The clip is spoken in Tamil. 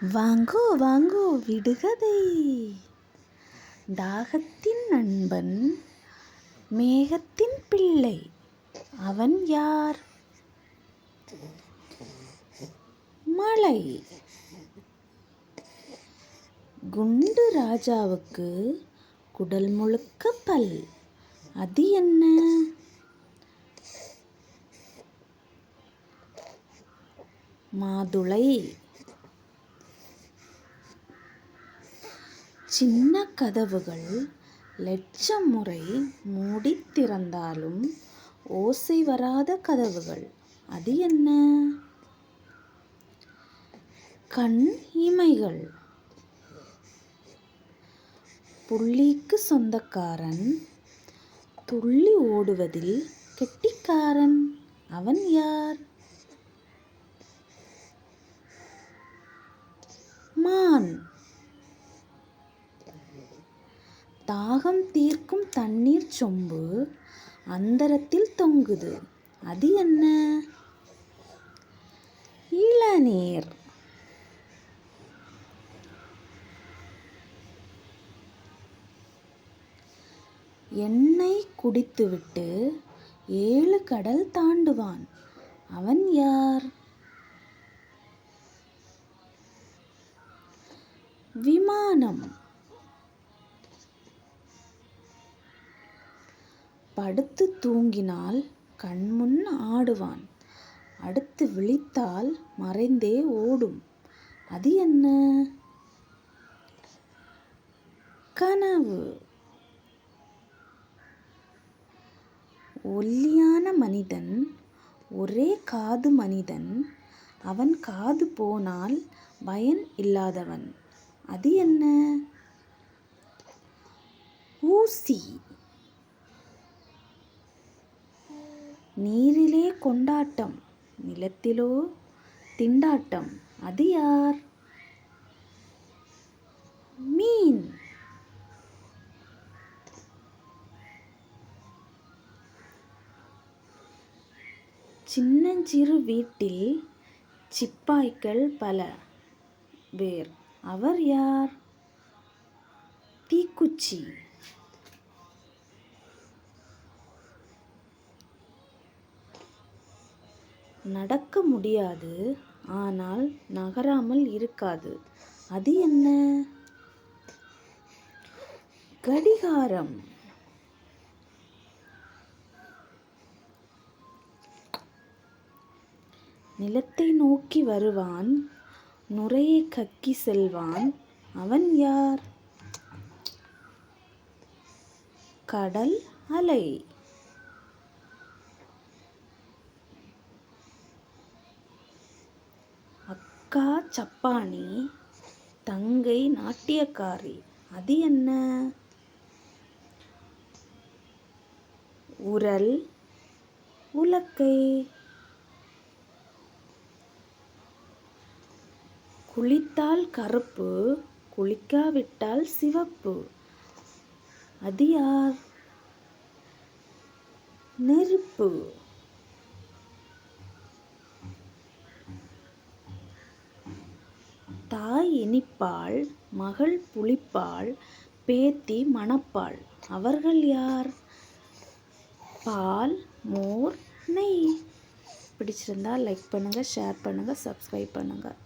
வாங்கோ வாங்கோ விடுகதை. தாகத்தின் நண்பன் மேகத்தின் பிள்ளை அவன் யார்? மலை குண்டு ராஜாவுக்கு குடல் முழுக்க பல். அது என்ன? மாதுளை. சின்ன கதவுகள் லட்சம் முறை மூடித் திறந்தாலும் ஓசை வராத கதவுகள். அது என்ன? கண் இமைகள். புள்ளிக்கு சொந்தக்காரன் துள்ளி ஓடுவதில் கெட்டிக்காரன். அவன் யார்? மான். தண்ணீர் சொம்பு அந்தரத்தில் தொங்குது. அது என்ன? இளநீர். எண்ணெய் குடித்துவிட்டு ஏழு கடல் தாண்டுவான். அவன் யார்? விமானம். படுத்து தூங்கினால் கண்முன் ஆடுவான். அடுத்து விழித்தால் மறைந்தே ஓடும். அது என்ன? கனவு. ஒல்லியான மனிதன் ஒரே காது மனிதன் அவன் காது போனால் பயன் இல்லாதவன். அது என்ன? ஊசி. நீரிலே கொண்டாட்டம் நிலத்திலோ திண்டாட்டம் அது யார்? மீன். சின்னஞ்சிறு வீட்டில் சிப்பாய்கள் பல பேர். அவர் யார்? தீக்குச்சி. நடக்க முடியாது. ஆனால் நகராமல் இருக்காது. அது என்ன? கடிகாரம். நிலத்தை நோக்கி வருவான். நுரையை கக்கி செல்வான். அவன் யார்? கடல் அலை. அக்கா சப்பானி தங்கை நாட்டியக்காரி அது என்ன? உரல் உலக்கை. குளித்தால் கருப்பு குளிக்காவிட்டால் சிவப்பு. அது யார்? நெருப்பு. தாய் இனிப்பாள் மகள் புளிப்பாள் பேத்தி மணப்பாள். அவர்கள் யார்? பால் மோர் நெய். பிடிச்சிருந்தா லைக் பண்ணுங்கள் ஷேர் பண்ணுங்கள் சப்ஸ்கிரைப் பண்ணுங்கள்